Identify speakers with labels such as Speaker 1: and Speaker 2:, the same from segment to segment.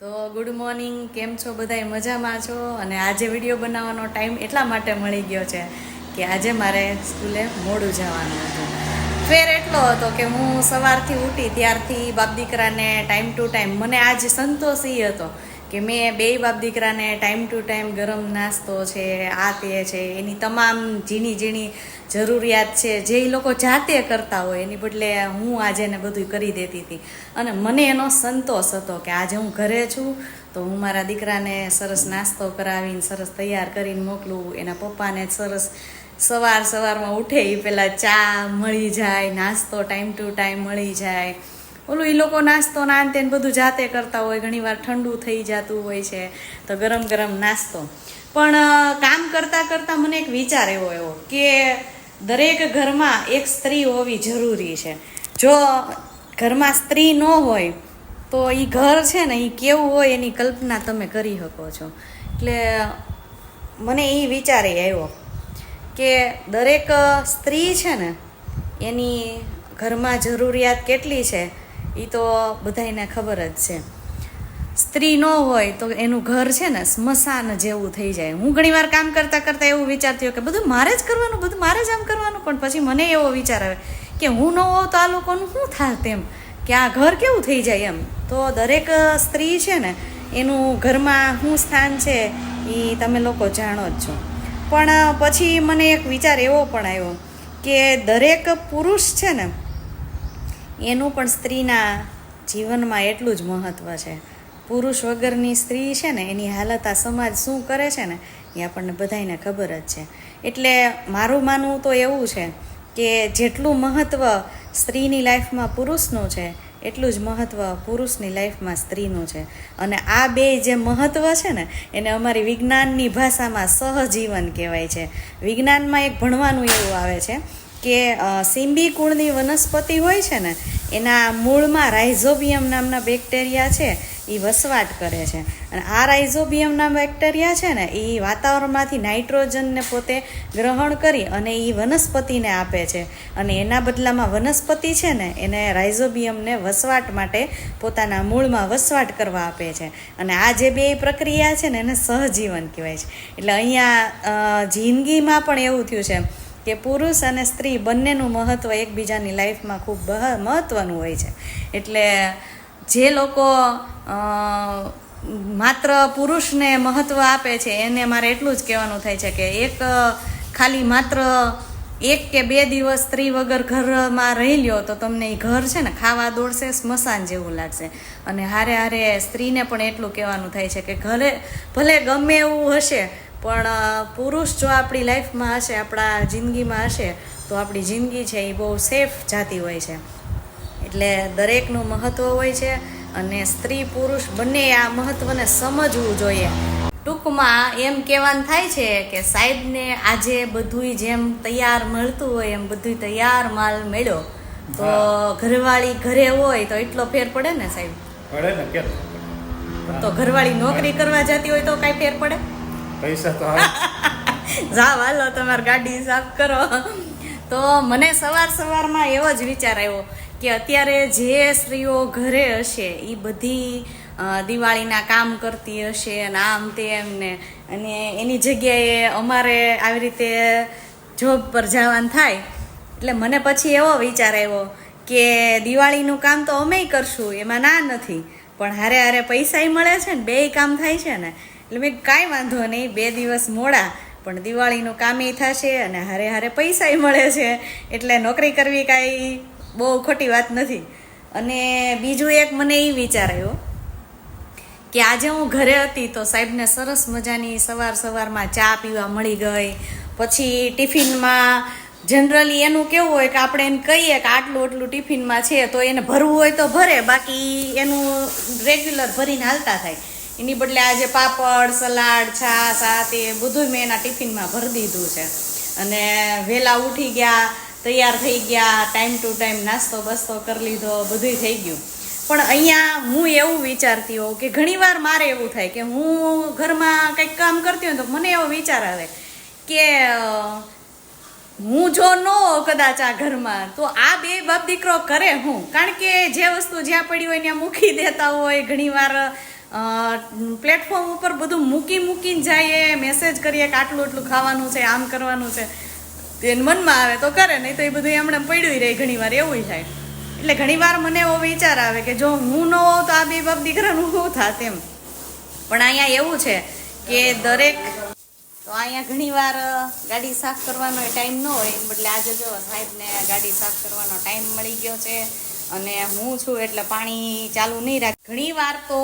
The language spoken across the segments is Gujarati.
Speaker 1: તો ગુડ મોર્નિંગ કેમ છો બધાય? મજામાં છો? અને આજે વીડિયો બનાવવાનો ટાઈમ એટલા માટે મળી ગયો છે કે આજે મારે સ્કૂલે મોડું જવાનું હતું. ફેર એટલો હતો કે હું સવારથી ઉઠી ત્યારથી બાપ દીકરાને ટાઈમ ટુ ટાઈમ મને આજ સંતોષ એ હતો કે મેં બે બાપ દીકરાને ટાઈમ ટુ ટાઈમ ગરમ નાસ્તો છે, આ તે છે, એની તમામ ઝીણી ઝીણી જરૂરિયાત છે, જે એ લોકો જાતે કરતા હોય, એની બદલે હું આજે એને બધું કરી દેતી હતી. અને મને એનો સંતોષ હતો કે આજે હું ઘરે છું, તો હું મારા દીકરાને સરસ નાસ્તો કરાવીને, સરસ તૈયાર કરીને મોકલું, એના પપ્પાને સરસ સવાર સવારમાં ઉઠે એ પહેલાં ચા મળી જાય, નાસ્તો ટાઈમ ટુ ટાઈમ મળી જાય. ઓલું એ લોકો નાસ્તો ના અંતે બધું જાતે કરતા હોય, ઘણીવાર ઠંડુ થઈ જતું હોય છે, તો ગરમ ગરમ નાસ્તો. પણ કામ કરતાં કરતાં મને એક વિચાર એવો એવો કે દરેક ઘરમાં એક સ્ત્રી હોવી જરૂરી છે. જો ઘરમાં સ્ત્રી ન હોય, તો એ ઘર છે ને એ કેવું હોય એની કલ્પના તમે કરી શકો છો. એટલે મને એ વિચારે આવ્યો કે દરેક સ્ત્રી છે ને, એની ઘરમાં જરૂરિયાત કેટલી છે એ તો બધાને ખબર જ છે. સ્ત્રી ન હોય તો એનું ઘર છે ને સ્મશાન જેવું થઈ જાય. હું ઘણી વાર કામ કરતા કરતા એવું વિચારતી હોય કે બધું મારે જ કરવાનું, બધું મારે જ આમ કરવાનું, પણ પછી મને એવો વિચાર આવે કે હું ન હોઉં તો આ લોકોનું શું થાય તેમ કે આ ઘર કેવું થઈ જાય એમ? તો દરેક સ્ત્રી છે ને, એનું ઘરમાં શું સ્થાન છે એ તમે લોકો જાણો જ છો. પણ પછી મને એક વિચાર એવો પણ આવ્યો કે દરેક પુરુષ છે ને, એનું પણ સ્ત્રીના જીવનમાં એટલું જ મહત્ત્વ છે. પુરુષ વગરની સ્ત્રી છે ને, એની હાલત આ સમાજ શું કરે છે ને, એ આપણને બધાયને ખબર જ છે. એટલે મારું માનવું તો એવું છે કે જેટલું મહત્ત્વ સ્ત્રીની લાઈફમાં પુરુષનું છે, એટલું જ મહત્ત્વ પુરુષની લાઈફમાં સ્ત્રીનું છે. અને આ બે જે મહત્ત્વ છે ને, એને અમારી વિજ્ઞાનની ભાષામાં સહજીવન કહેવાય છે. વિજ્ઞાનમાં એક ભણવાનું એવું આવે છે કે સિંબી કુળની વનસ્પતિ હોય છે ને એના મૂળમાં રાઇઝોબિયમ નામના બેક્ટેરિયા છે એ વસવાટ કરે છે. અને આ રાઇઝોબિયમના બેક્ટેરિયા છે ને એ વાતાવરણમાંથી નાઇટ્રોજનને પોતે ગ્રહણ કરી અને એ વનસ્પતિને આપે છે. અને એના બદલામાં વનસ્પતિ છે ને, એને રાઇઝોબિયમને વસવાટ માટે પોતાના મૂળમાં વસવાટ કરવા આપે છે. અને આ જે બે પ્રક્રિયા છે ને, એને સહજીવન કહેવાય છે. એટલે અહીંયા જિંદગીમાં પણ એવું થયું છે કે પુરુષ અને સ્ત્રી બંનેનું મહત્ત્વ એકબીજાની લાઈફમાં ખૂબ મહત્ત્વનું હોય છે. એટલે જે લોકો માત્ર પુરુષને મહત્ત્વ આપે છે, એને મારે એટલું જ કહેવાનું થાય છે કે એક, ખાલી માત્ર એક કે બે દિવસ સ્ત્રી વગર ઘરમાં રહી લ્યો તો તમને એ ઘર છે ને ખાવા દોડશે, સ્મશાન જેવું લાગશે. અને હારે હારે સ્ત્રીને પણ એટલું કહેવાનું થાય છે કે ઘરે, ભલે ગમે એવું હશે પણ પુરુષ જો આપણી લાઈફમાં હશે આપણા જિંદગીમાં હશે તો આપણી જિંદગી છે એ બહુ સેફ જાતી હોય છે. એટલે દરેકનું મહત્ત્વ હોય છે અને સ્ત્રી પુરુષ બંને આ મહત્ત્વને સમજવું જોઈએ. ટૂંકમાં એમ કહેવાનું થાય છે કે સાહેબને આજે બધુંય જેમ તૈયાર મળતું હોય એમ બધુંય તૈયાર માલ મળ્યો. તો ઘરવાળી ઘરે હોય તો એટલો ફેર પડે ને સાહેબ?
Speaker 2: પડે ને
Speaker 1: તો ઘરવાળી નોકરી કરવા જતી હોય તો કાંઈ ફેર પડે?
Speaker 2: પૈસા તો
Speaker 1: જાઓ હાલો, તમારી ગાડી સાફ કરો. તો મને સવાર સવારમાં એવો જ વિચાર આવ્યો કે અત્યારે જે સ્ત્રીઓ ઘરે હશે એ બધી દિવાળીના કામ કરતી હશે અને આમ તેમ ને. અને એની જગ્યાએ અમારે આવી રીતે જોબ પર જવાનું થાય. એટલે મને પછી એવો વિચાર આવ્યો કે દિવાળીનું કામ તો અમેય કરશું, એમાં ના નથી. પણ હારે હારે પૈસાય મળે છે ને, બેય કામ થાય છે ને. એટલે મેં કાંઈ વાંધો નહીં, બે દિવસ મોડા, પણ દિવાળીનું કામે થશે અને હારે હારે પૈસાય મળે છે. એટલે નોકરી કરવી કાંઈ બહુ ખોટી વાત નથી. અને બીજું એક મને એ વિચાર આવ્યો કે આજે હું ઘરે હતી તો સાહેબને સરસ મજાની સવાર સવારમાં ચા પીવા મળી ગઈ. પછી ટિફિનમાં જનરલી એનું કેવું હોય કે આપણે એને કહીએ કે આટલું આટલું ટિફિનમાં છે તો એને ભરવું હોય તો ભરે, બાકી એનું રેગ્યુલર ભરીને હાલતા થાય. એની બદલે આજે પાપડ, સલાડ, છાશ, આ તે બધું મેં એના ટિફિનમાં ભરી દીધું છે. અને વહેલા ઉઠી ગયા, તૈયાર થઈ ગયા ટાઈમ ટુ ટાઈમ નાસ્તો બસ્તો કરી લીધો, બધુંય થઈ ગયું. પણ અહીંયા હું એવું વિચારતી હોઉં કે ઘણીવાર મારે એવું થાય કે હું ઘરમાં કંઈક કામ કરતી હોય તો મને એવો વિચાર આવે કે હું જો ન કદાચ આ ઘરમાં, તો આ બે બાપ દીકરો કરે હું? કારણ કે જે વસ્તુ જ્યાં પડી હોય ત્યાં મૂકી દેતા હોય, ઘણીવાર પ્લેટફોર્મ ઉપર બધું મૂકી મૂકીને જઈએ મેસેજ કરીએ કે આટલું એટલું ખાવાનું છે, આમ કરવાનું છે. એને મનમાં આવે, તો કરે, નહીં તો એ બધું એમણે પડ્યું રહે ઘણી વાર, એવું થાય. એટલે ઘણી વાર મને એવો વિચાર આવે કે જો હું ન હોઉં તો આ બે બાપ દીકરાનું શું થાત એમ. પણ અહીંયા એવું છે કે દરેક, તો અહીંયા ઘણી વાર ગાડી સાફ કરવાનો ટાઈમ ન હોય એટલે આજે જો સાહેબને ગાડી સાફ કરવાનો ટાઈમ મળી ગયો છે અને હું છું એટલે પાણી ચાલુ નહીં રાખ. ઘણી વાર તો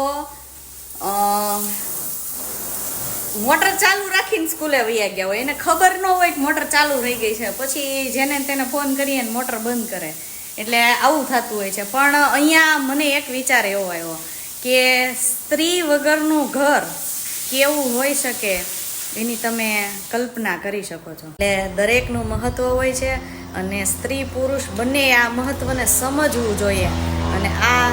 Speaker 1: મોટર ચાલુ રાખીને સ્કૂલે વયા ગયા હોય. એને ખબર ન હોય કે મોટર ચાલુ રહી ગઈ છે. પછી જેને તેને ફોન કરીએ ને મોટર બંધ કરે. એટલે આવું થતું હોય છે. પણ અહીંયા મને એક વિચાર એવો આવ્યો કે સ્ત્રી વગરનું ઘર કેવું હોઈ શકે એની તમે કલ્પના કરી શકો છો. એટલે દરેકનું મહત્વ હોય છે અને સ્ત્રી પુરુષ બંને આ મહત્વને સમજવું જોઈએ. અને આ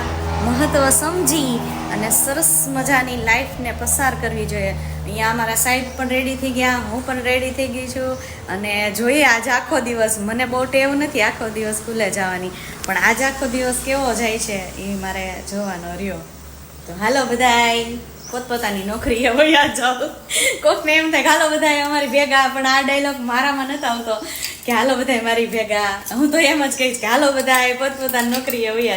Speaker 1: મહત્વ સમજી અને સરસ મજાની લાઈફને પસાર કરવી જોઈએ. અહીંયા અમારા સાહેબ પણ રેડી થઈ ગયા, હું પણ રેડી થઈ ગઈ છું. અને જોઈએ આજ આખો દિવસ, મને બહુ ટેવ નથી આખો દિવસ સ્કૂલે જવાની, પણ આજ આખો દિવસ કેવો જાય છે એ મારે જોવાનો રહ્યો. તો હાલો બધાય, પોતપોતાની નોકરીએ વયા જાઓ. કોકને એમ થાય હાલો બધાય, અમારી ભેગા, પણ આ ડાયલોગ મારામાં નથી આવતો. કે હાલો બધાય, મારી ભેગા. હું તો એમ જ કહીશ કે હાલો બધાય, પોતપોતાની નોકરીએ વયા